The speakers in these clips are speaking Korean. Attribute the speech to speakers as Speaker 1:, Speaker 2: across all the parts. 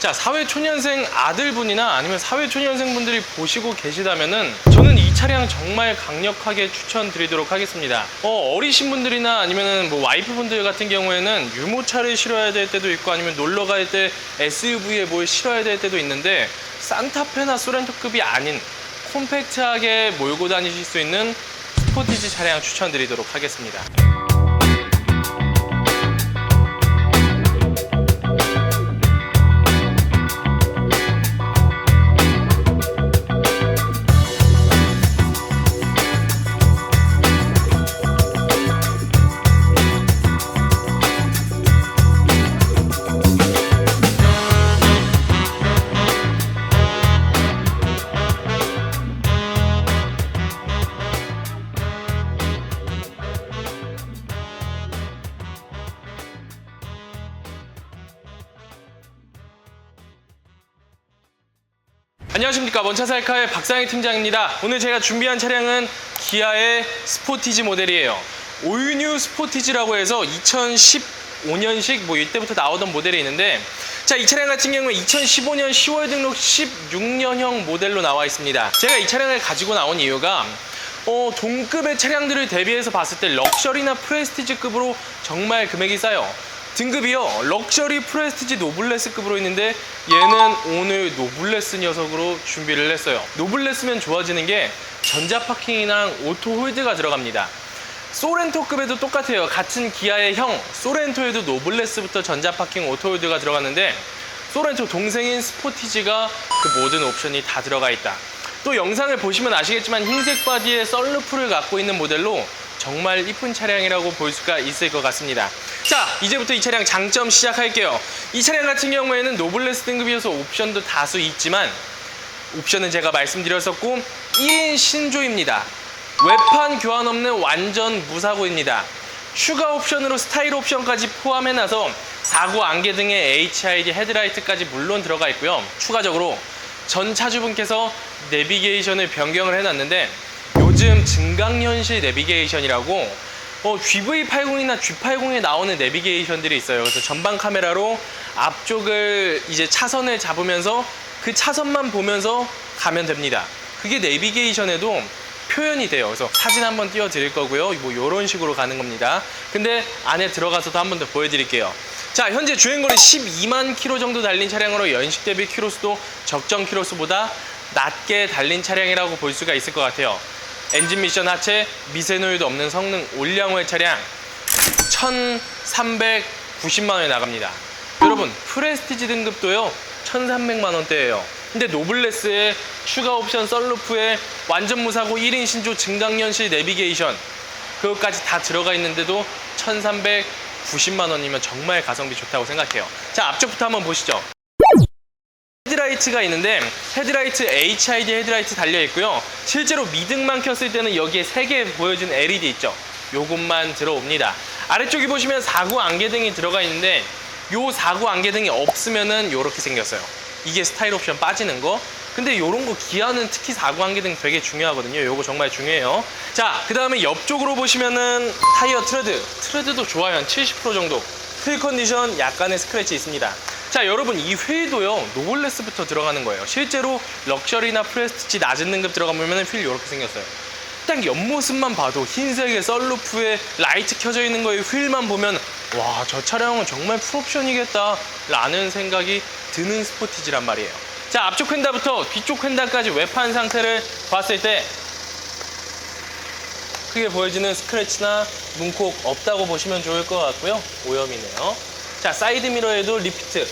Speaker 1: 자, 사회초년생 아들분이나 아니면 사회초년생분들이 보시고 계시다면은 저는 이 차량 정말 강력하게 추천드리도록 하겠습니다. 어, 어리신 분들이나 아니면은 뭐 와이프분들 같은 경우에는 유모차를 실어야 될 때도 있고 아니면 놀러 갈 때 SUV에 뭘 실어야 될 때도 있는데 산타페나 소렌토급이 아닌 콤팩트하게 몰고 다니실 수 있는 스포티지 차량 추천드리도록 하겠습니다. 먼차살카의 박상희 팀장입니다. 오늘 제가 준비한 차량은 기아의 스포티지 모델이에요. 올뉴 스포티지라고 해서 2015년식 뭐 이때부터 나오던 모델이 있는데 자 이 차량 같은 경우는 2015년 10월 등록 16년형 모델로 나와 있습니다. 제가 이 차량을 가지고 나온 이유가 어, 동급의 차량들을 대비해서 봤을 때 럭셔리나 프레스티지급으로 정말 금액이 싸요 등급이요. 럭셔리 프레스티지 노블레스급으로 있는데 얘는 오늘 노블레스 녀석으로 준비를 했어요. 노블레스면 좋아지는 게 전자 파킹이랑 오토 홀드가 들어갑니다. 소렌토급에도 똑같아요. 같은 기아의 형 소렌토에도 노블레스부터 전자 파킹 오토 홀드가 들어갔는데 소렌토 동생인 스포티지가 그 모든 옵션이 다 들어가 있다. 또 영상을 보시면 아시겠지만 흰색 바디에 썰루프를 갖고 있는 모델로 정말 이쁜 차량이라고 볼 수가 있을 것 같습니다. 자, 이제부터 이 차량 장점 시작할게요. 이 차량 같은 경우에는 노블레스 등급이어서 옵션도 다수 있지만 옵션은 제가 말씀드렸었고 1인 신조입니다. 외판 교환 없는 완전 무사고입니다. 추가 옵션으로 스타일 옵션까지 포함해놔서 사고 안개 등의 HID 헤드라이트까지 물론 들어가 있고요. 추가적으로 전 차주분께서 내비게이션을 변경을 해놨는데 요즘 증강현실 내비게이션이라고 어, GV80이나 G80에 나오는 내비게이션들이 있어요. 그래서 전방 카메라로 앞쪽을 이제 차선을 잡으면서 그 차선만 보면서 가면 됩니다. 그게 내비게이션에도 표현이 돼요. 그래서 사진 한번 띄워 드릴 거고요. 뭐 이런 식으로 가는 겁니다. 근데 안에 들어가서도 한 번 더 보여드릴게요. 자, 현재 주행거리 12만 킬로 정도 달린 차량으로 연식 대비 킬로수도 적정 킬로수보다 낮게 달린 차량이라고 볼 수가 있을 것 같아요. 엔진 미션 하체, 미세노유도 없는 성능 올량호의 차량 1,390만 원에 나갑니다. 여러분, 프레스티지 등급도요. 1,300만 원대예요. 근데 노블레스의 추가 옵션 썰루프에 완전 무사고 1인 신조 증강현실 내비게이션 그것까지 다 들어가 있는데도 1,390만 원이면 정말 가성비 좋다고 생각해요. 자, 앞쪽부터 한번 보시죠. 헤드라이트가 있는데 헤드라이트 HID 헤드라이트 달려 있고요. 실제로 미등만 켰을 때는 여기에 3개 보여준 LED 있죠. 요것만 들어옵니다. 아래쪽에 보시면 사구 안개등이 들어가 있는데 요 사구 안개등이 없으면은 요렇게 생겼어요. 이게 스타일 옵션 빠지는 거. 근데 요런 거 기아는 특히 사구 안개등 되게 중요하거든요. 요거 정말 중요해요. 자, 그 다음에 옆쪽으로 보시면은 타이어 트레드. 트레드도 좋아요. 한 70% 정도. 휠 컨디션 약간의 스크래치 있습니다. 자, 여러분 이 휠도요. 노블레스부터 들어가는 거예요. 실제로 럭셔리나 프레스티지 낮은 등급 들어가면 휠 이렇게 생겼어요. 딱 옆모습만 봐도 흰색의 썰루프에 라이트 켜져 있는 거에 휠만 보면 와, 저 차량은 정말 풀옵션이겠다 라는 생각이 드는 스포티지란 말이에요. 자, 앞쪽 휀다부터 뒤쪽 휀다까지 외판 상태를 봤을 때 크게 보여지는 스크래치나 문콕 없다고 보시면 좋을 것 같고요. 오염이네요. 자, 사이드 미러에도 리피트.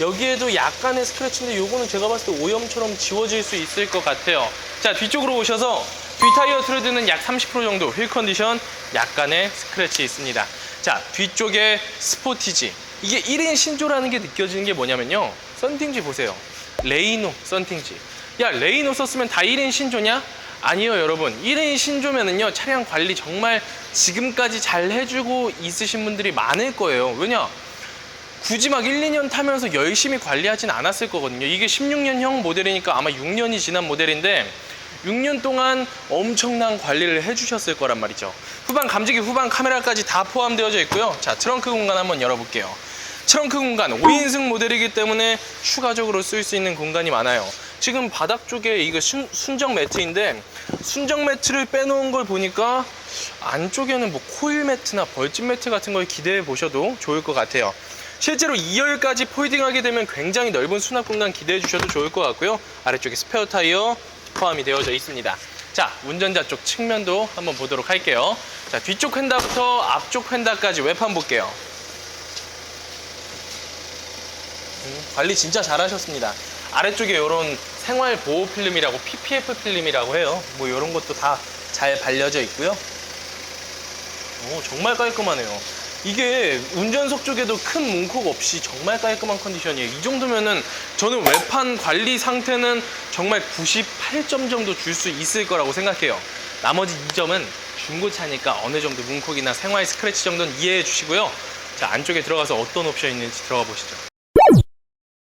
Speaker 1: 여기에도 약간의 스크래치인데 요거는 제가 봤을 때 오염처럼 지워질 수 있을 것 같아요. 자, 뒤쪽으로 오셔서 뒷타이어 트레드는 약 30% 정도, 휠 컨디션 약간의 스크래치 있습니다. 자, 뒤쪽에 스포티지. 이게 1인 신조라는 게 느껴지는 게 뭐냐면요. 썬팅지 보세요. 레이노 썬팅지. 야, 레이노 썼으면 다 1인 신조냐? 아니요, 여러분. 1인 신조면은요, 차량 관리 정말 지금까지 잘 해주고 있으신 분들이 많을 거예요. 왜냐? 굳이 막 1, 2년 타면서 열심히 관리하진 않았을 거거든요. 이게 16년형 모델이니까 아마 6년이 지난 모델인데 6년 동안 엄청난 관리를 해주셨을 거란 말이죠. 후방 감지기, 후방 카메라까지 다 포함되어져 있고요. 자, 트렁크 공간 한번 열어볼게요. 트렁크 공간 5인승 모델이기 때문에 추가적으로 쓸 수 있는 공간이 많아요. 지금 바닥 쪽에 이거 순, 순정 매트인데 순정 매트를 빼놓은 걸 보니까 안쪽에는 뭐 코일 매트나 벌집 매트 같은 걸 기대해 보셔도 좋을 것 같아요. 실제로 2열까지 폴딩하게 되면 굉장히 넓은 수납 공간 기대해 주셔도 좋을 것 같고요. 아래쪽에 스페어 타이어 포함이 되어져 있습니다. 자, 운전자 쪽 측면도 한번 보도록 할게요. 자, 뒤쪽 휀다부터 앞쪽 휀다까지 외판 볼게요. 음, 관리 진짜 잘하셨습니다. 아래쪽에 이런 생활 보호 필름이라고 PPF 필름이라고 해요. 뭐 이런 것도 다 잘 발려져 있고요. 오, 정말 깔끔하네요. 이게 운전석 쪽에도 큰 문콕 없이 정말 깔끔한 컨디션이에요. 이 정도면은 저는 외판 관리 상태는 정말 98점 정도 줄 수 있을 거라고 생각해요. 나머지 2점은 중고차니까 어느 정도 문콕이나 생활 스크래치 정도는 이해해 주시고요. 자, 안쪽에 들어가서 어떤 옵션이 있는지 들어가 보시죠.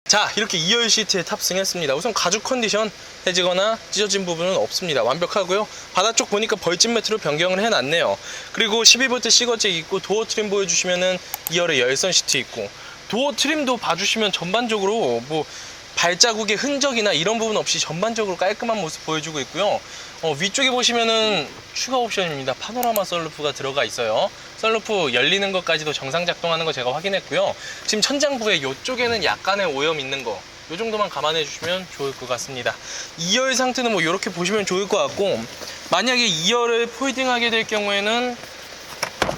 Speaker 1: 자 이렇게 2열 시트에 탑승했습니다. 우선 가죽 컨디션 해지거나 찢어진 부분은 없습니다. 완벽하고요. 바다 쪽 보니까 벌집 매트로 변경을 해놨네요. 그리고 12V 시거잭 있고 도어 트림 보여주시면은 2열에 열선 시트 있고. 도어 트림도 봐주시면 전반적으로 뭐 발자국의 흔적이나 이런 부분 없이 전반적으로 깔끔한 모습 보여주고 있고요 어, 위쪽에 보시면은 추가 옵션입니다. 파노라마 썰루프가 들어가 있어요. 썰루프 열리는 것까지도 정상 작동하는 거 제가 확인했고요. 지금 천장부에 이쪽에는 약간의 오염 있는 거 이 정도만 감안해 주시면 좋을 것 같습니다. 2열 상태는 뭐 이렇게 보시면 좋을 것 같고 만약에 2열을 폴딩하게 될 경우에는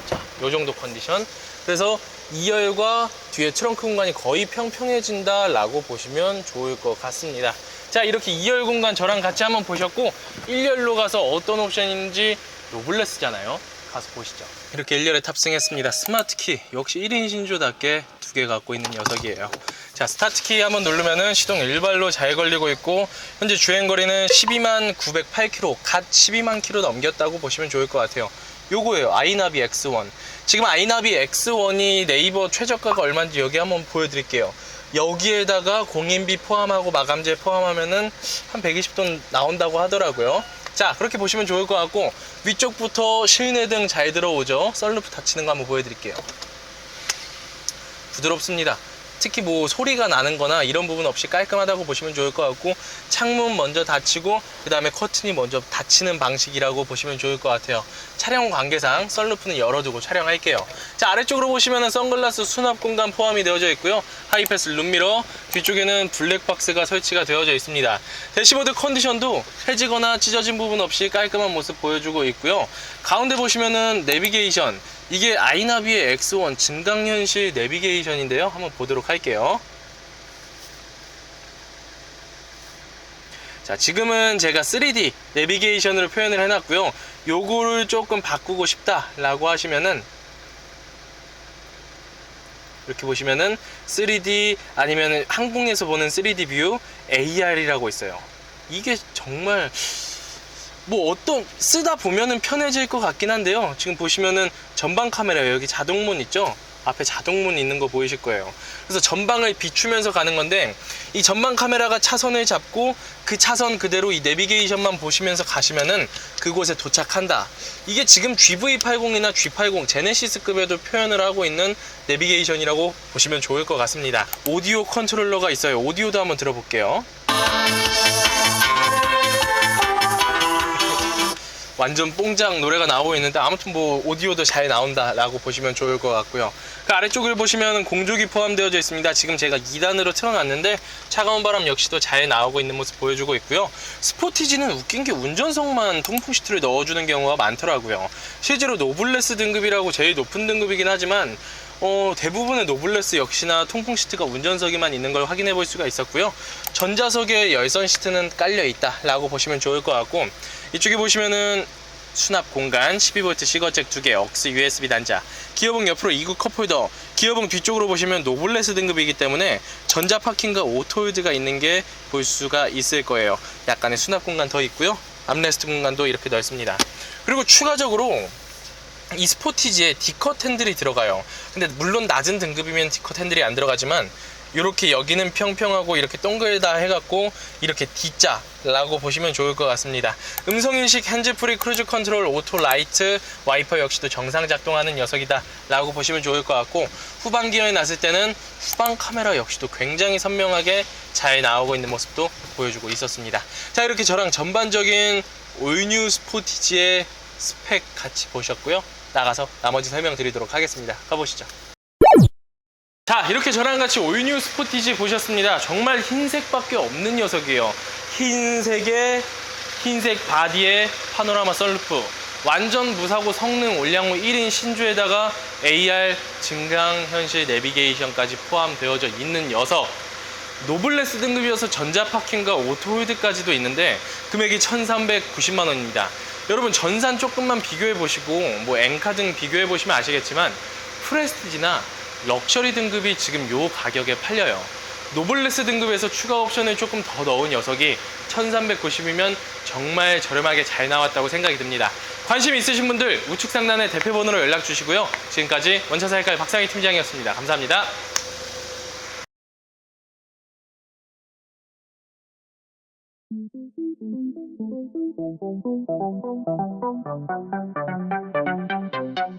Speaker 1: 자, 요 정도 컨디션. 그래서 2열과 뒤에 트렁크 공간이 거의 평평해진다 라고 보시면 좋을 것 같습니다. 자 이렇게 2열 공간 저랑 같이 한번 보셨고 1열로 가서 어떤 옵션인지 노블레스잖아요. 가서 보시죠. 이렇게 1열에 탑승했습니다. 스마트키. 역시 1인 신조답게 두 개 갖고 있는 녀석이에요 자 스타트 키 한번 누르면은 시동 일발로 잘 걸리고 있고 현재 주행 거리는 12만 908km 갓 12만 km 넘겼다고 보시면 좋을 것 같아요. 요거예요 아이나비 X1 지금 아이나비 X1이 네이버 최저가가 얼마인지 여기 한번 보여드릴게요. 여기에다가 공인비 포함하고 마감재 포함하면은 한 120돈 나온다고 하더라고요. 자 그렇게 보시면 좋을 것 같고 위쪽부터 실내 등 잘 들어오죠? 썰루프 닫히는 거 한번 보여드릴게요. 부드럽습니다 특히 뭐 소리가 나는 거나 이런 부분 없이 깔끔하다고 보시면 좋을 것 같고 창문 먼저 닫히고 그 다음에 커튼이 먼저 닫히는 방식이라고 보시면 좋을 것 같아요. 촬영 관계상 썬루프는 열어두고 촬영할게요. 자 아래쪽으로 보시면은 선글라스 수납 공간 포함이 되어져 있고요. 하이패스 룸미러 뒤쪽에는 블랙박스가 설치가 되어져 있습니다. 대시보드 컨디션도 해지거나 찢어진 부분 없이 깔끔한 모습 보여주고 있고요. 가운데 보시면은 내비게이션 이게 아이나비의 X1 증강현실 내비게이션인데요. 한번 보도록 할게요. 자, 지금은 제가 3D 내비게이션으로 표현을 해놨고요. 요거를 조금 바꾸고 싶다라고 하시면은 이렇게 보시면은 3D 아니면 항공에서 보는 3D 뷰 AR이라고 있어요. 이게 정말 뭐 어떤 쓰다 보면은 편해질 것 같긴 한데요. 지금 보시면은 전방 카메라 여기 자동문 있죠? 앞에 자동문 있는 거 보이실 거예요. 그래서 전방을 비추면서 가는 건데 이 전방 카메라가 차선을 잡고 그 차선 그대로 이 내비게이션만 보시면서 가시면은 그곳에 도착한다. 이게 지금 GV80이나 G80 제네시스급에도 표현을 하고 있는 내비게이션이라고 보시면 좋을 것 같습니다. 오디오 컨트롤러가 있어요. 오디오도 한번 들어볼게요. 완전 뽕장 노래가 나오고 있는데 아무튼 뭐 오디오도 잘 나온다라고 보시면 좋을 것 같고요. 그 아래쪽을 보시면 공조기 포함되어져 있습니다. 지금 제가 2단으로 틀어놨는데 차가운 바람 역시도 잘 나오고 있는 모습 보여주고 있고요. 스포티지는 웃긴 게 운전석만 통풍 시트를 넣어주는 경우가 많더라고요. 실제로 노블레스 등급이라고 제일 높은 등급이긴 하지만 어, 대부분의 노블레스 역시나 통풍 시트가 운전석에만 있는 걸 확인해 볼 수가 있었고요. 전자석에 열선 시트는 깔려 있다 라고 보시면 좋을 것 같고 이쪽에 보시면은 수납 공간 12V 시거잭 2개 억스 USB 단자 기어봉 옆으로 2구 컵홀더 기어봉 뒤쪽으로 보시면 노블레스 등급이기 때문에 전자 파킹과 오토홀드가 있는 게 볼 수가 있을 거예요. 약간의 수납 공간 더 있고요. 암레스트 공간도 이렇게 넓습니다. 그리고 추가적으로 이 스포티지에 디컷 핸들이 들어가요. 근데 물론 낮은 등급이면 디컷 핸들이 안 들어가지만 이렇게 여기는 평평하고 이렇게 동글다 해갖고 이렇게 D자라고 보시면 좋을 것 같습니다. 음성인식 핸즈프리 크루즈 컨트롤 오토 라이트 와이퍼 역시도 정상 작동하는 녀석이다 라고 보시면 좋을 것 같고 후방 기어에 놨을 때는 후방 카메라 역시도 굉장히 선명하게 잘 나오고 있는 모습도 보여주고 있었습니다. 자 이렇게 저랑 전반적인 올뉴 스포티지의 스펙 같이 보셨고요. 나가서 나머지 설명드리도록 하겠습니다. 가보시죠. 자 이렇게 저랑 같이 올뉴 스포티지 보셨습니다 정말 흰색밖에 없는 녀석이에요 흰색에 흰색 바디에 파노라마 썰루프 완전 무사고 성능 올량호 1인 신주에다가 AR 증강현실 내비게이션까지 포함되어져 있는 녀석 노블레스 등급이어서 전자 파킹과 오토홀드까지도 있는데 금액이 1,390만 원입니다. 여러분 전산 조금만 비교해 보시고 뭐 엔카 등 비교해 보시면 아시겠지만 프레스티지나 럭셔리 등급이 지금 요 가격에 팔려요. 노블레스 등급에서 추가 옵션을 조금 더 넣은 녀석이 1390이면 정말 저렴하게 잘 나왔다고 생각이 듭니다. 관심 있으신 분들 우측 상단에 대표 번호로 연락 주시고요. 지금까지 원차 사회과의 박상희 팀장이었습니다. 감사합니다.
Speaker 2: Thank you.